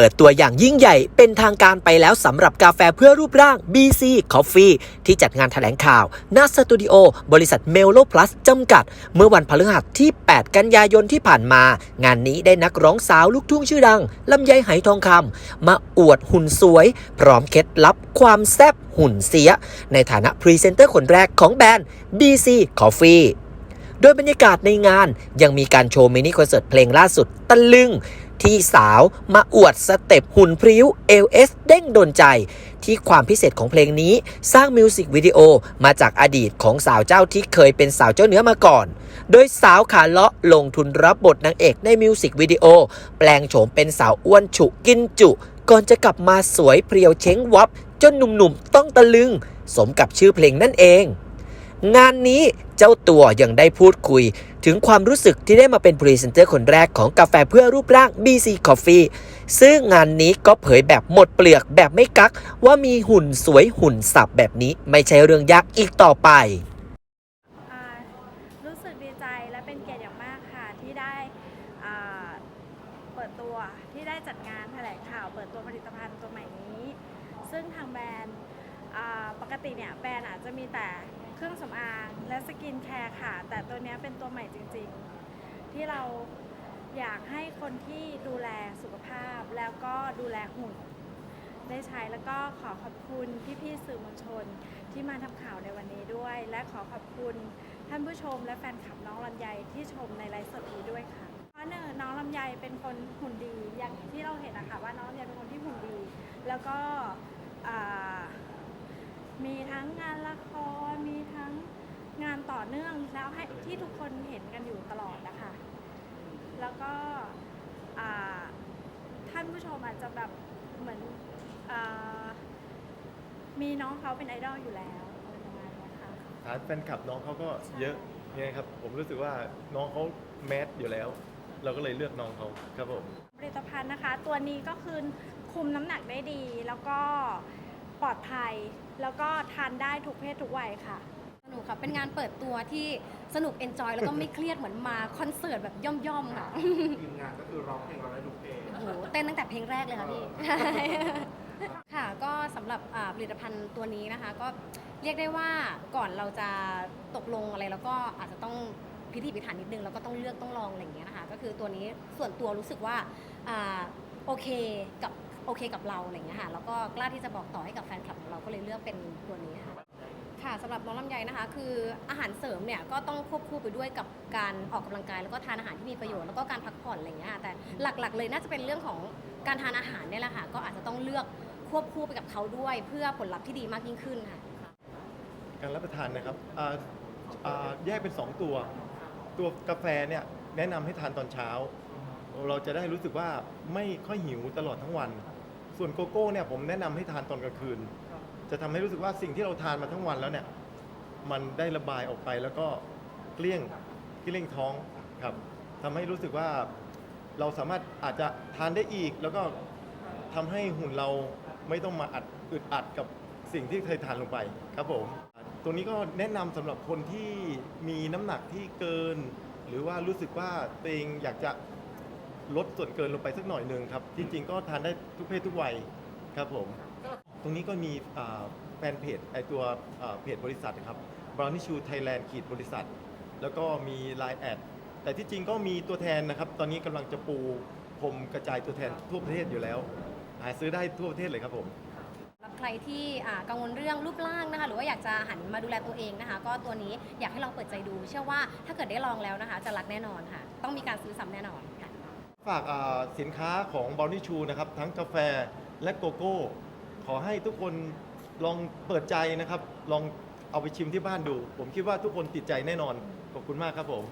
ปิดตัวอย่างยิ่งใหญ่เป็นทางการไปแล้วสำหรับกาแฟเพื่อรูปร่าง BC Coffee ที่จัดงานแถลงข่าวณสตูดิโอบริษัท Melo Plus จำกัด เมื่อวันพฤหัสที่ 8 กันยายนที่ผ่านมา งานนี้ได้นักร้องสาวลูกทุ่งชื่อดังลำไยไหทองคำมาอวดหุ่นสวย พร้อมเคล็ดลับความแซ่บหุ่นเสีย ในฐานะพรีเซนเตอร์คนแรกของแบรนด์ BC Coffee โดยบรรยากาศในงานยังมีการโชว์มินิคอนเสิร์ตเพลงล่าสุดตะลึง ที่สาวมาอวดสเต็ปหุ่นพริ้ว LS เด้งโดนใจ ที่ความพิเศษของเพลงนี้สร้างมิวสิกวิดีโอมาจากอดีตของสาวเจ้าที่เคยเป็นสาวเจ้าเนื้อมาก่อน โดยสาวขาเลาะลงทุนรับบทนางเอกในมิวสิกวิดีโอ แปลงโฉมเป็นสาวอ้วนฉุกินจุ ก่อนจะกลับมาสวยเพรียวเช้งวับ จนหนุ่มๆต้องตะลึง สมกับชื่อเพลงนั่นเอง งานนี้เจ้าตัวยังได้พูดคุย ถึงความรู้สึกที่ได้มาเป็นพรีเซนเตอร์คนแรกของกาแฟเพื่อรูปร่าง BC Coffee ซึ่งงานนี้ก็เผยแบบหมดเปลือกแบบไม่กัก ว่ามีหุ่นสวยหุ่นสับแบบนี้ไม่ใช่เรื่องยากอีกต่อไป อ่ารู้สึกดีใจและเป็นเกียรติอย่างมากค่ะที่ได้อ่าเปิดตัวที่ได้จัดงานแถลงข่าวเปิดตัวผลิตภัณฑ์ตัวใหม่นี้ ซึ่งทางแบรนด์ ปกติเนี่ยแบรนด์อาจจะมีแต่เครื่องสำอางและสกินแคร์ค่ะ แต่ตัวนี้เป็นตัวใหม่จริงๆ ที่เราอยากให้คนที่ดูแลสุขภาพแล้วก็ดูแลหุ่นได้ใช้แล้วก็ขอขอบคุณพี่ๆสื่อมวลชนที่มาทำข่าวในวันนี้ด้วย และขอขอบคุณท่านผู้ชมและแฟนคลับน้องลำไยที่ชมในไลฟ์สดนี้ด้วยค่ะเพราะหนึ่งน้องลำไยเป็นคนหุ่นดีอย่างที่เราเห็นนะคะว่าน้องลำไยเป็นคนที่หุ่นดี แล้วก็อ่า มีทั้งงานละคร มีทั้งงานต่อเนื่องแล้วให้ที่ทุกคนเห็นกันอยู่ตลอดนะคะ แล้วก็อ่าท่านผู้ชมอาจจะแบบเหมือนอามีน้องเขาเป็นไอดอลอยู่แล้วอะไรประมาณเนี้ยค่ะ ฐานแฟนคลับน้องเขาก็เยอะเนี่ยครับ ผมรู้สึกว่าน้องเขาแมสอยู่แล้ว เราก็เลยเลือกน้องเขาครับผม ผลิตภัณฑ์นะคะ ตัวนี้ก็คือคุมน้ำหนักได้ดี แล้วก็ ปลอดภัย แล้วก็ทานได้ทุกเพศทุกวัยค่ะ สนุกค่ะ เป็นงานเปิดตัวที่สนุกเอนจอยแล้วก็ไม่เครียดเหมือนมาคอนเสิร์ตแบบย่อมๆค่ะ ทีมงานก็คือร้องเพลงเราได้ทุกเพลง โอ้โหเต้นตั้งแต่เพลงแรกเลยค่ะพี่ค่ะก็สำหรับอ่าผลิตภัณฑ์ตัวนี้นะคะ ก็เรียกได้ว่าก่อนเราจะตกลงอะไรแล้วก็อาจจะต้องพิถีพิถันนิดนึงแล้วก็ต้องเลือกต้องลองอะไรอย่างเงี้ยนะคะ ก็คือตัวนี้ส่วนตัวรู้สึกว่าอ่าโอเคกับ โอเคกับเราอะไรอย่างเงี้ยค่ะแล้วก็กล้าที่จะบอกต่อให้กับแฟนคลับของเราก็เลยเลือกเป็นตัวนี้ค่ะค่ะสำหรับน้องลำไยนะคะคืออาหารเสริมเนี่ยก็ต้องควบคู่ไปด้วยกับการออกกำลังกาย แล้วก็ทานอาหารที่มีประโยชน์แล้วก็การพักผ่อนอะไรอย่างเงี้ยค่ะแต่หลักๆ เลยน่าจะเป็นเรื่องของการทานอาหารเนี่ยแหละค่ะก็อาจจะต้องเลือกควบคู่ไปกับเขาด้วย เพื่อผลลัพธ์ที่ดีมากยิ่งขึ้นค่ะ การรับประทานนะครับอ่าอ่าแยกเป็น 2 ตัว ตัวกาแฟเนี่ยแนะนำให้ทานตอนเช้า เราจะได้รู้สึกว่าไม่ค่อยหิวตลอดทั้งวัน ส่วนโกโก้เนี่ยผมแนะนำให้ทานตอนกลางคืน จะทำให้รู้สึกว่าสิ่งที่เราทานมาทั้งวันแล้วเนี่ย มันได้ระบายออกไปแล้วก็เกลี้ยงเกลี้ยงท้องครับทำให้รู้สึกว่าเราสามารถอาจจะทานได้อีก แล้วก็ทำให้หุ่นเราไม่ต้องมาอัดอึดอัดกับสิ่งที่เคยทานลงไปครับผมตรงนี้ก็แนะนำสำหรับคนที่มีน้ำหนักที่เกิน หรือว่ารู้สึกว่าตัวเองอยากจะ ลดส่วนเกินลงไปสักหน่อยหนึ่งครับ จริง ๆ ก็ทานได้ทุกเพศทุกวัยครับผม ตรงนี้ก็มีอ่าแฟนเพจไอตัวอ่าเพจบริษัทครับ Brownie Shoe Thailand ขีดบริษัท แล้วก็มี Line แอดแต่ที่จริงก็มีตัวแทนนะครับ ตอนนี้กำลังจะปูพรมกระจายตัวแทนทั่วประเทศอยู่แล้ว หาซื้อได้ทั่วประเทศเลยครับผม สำหรับใครที่อ่ากังวลเรื่องรูปร่างนะคะ หรือว่าอยากจะหันมาดูแลตัวเองนะคะ ก็ตัวนี้อยากให้ลองเปิดใจดู เชื่อว่าถ้าเกิดได้ลองแล้วนะคะ จะรักแน่นอนค่ะ ต้องมีการซื้อซ้ำแน่นอนค่ะ ฝากสินค้าของบอลนิชูนะครับ ทั้งกาแฟและโกโก้ ขอให้ทุกคนลองเปิดใจนะครับ ลองเอาไปชิมที่บ้านดู ผมคิดว่าทุกคนติดใจแน่นอน ขอบคุณมากครับผม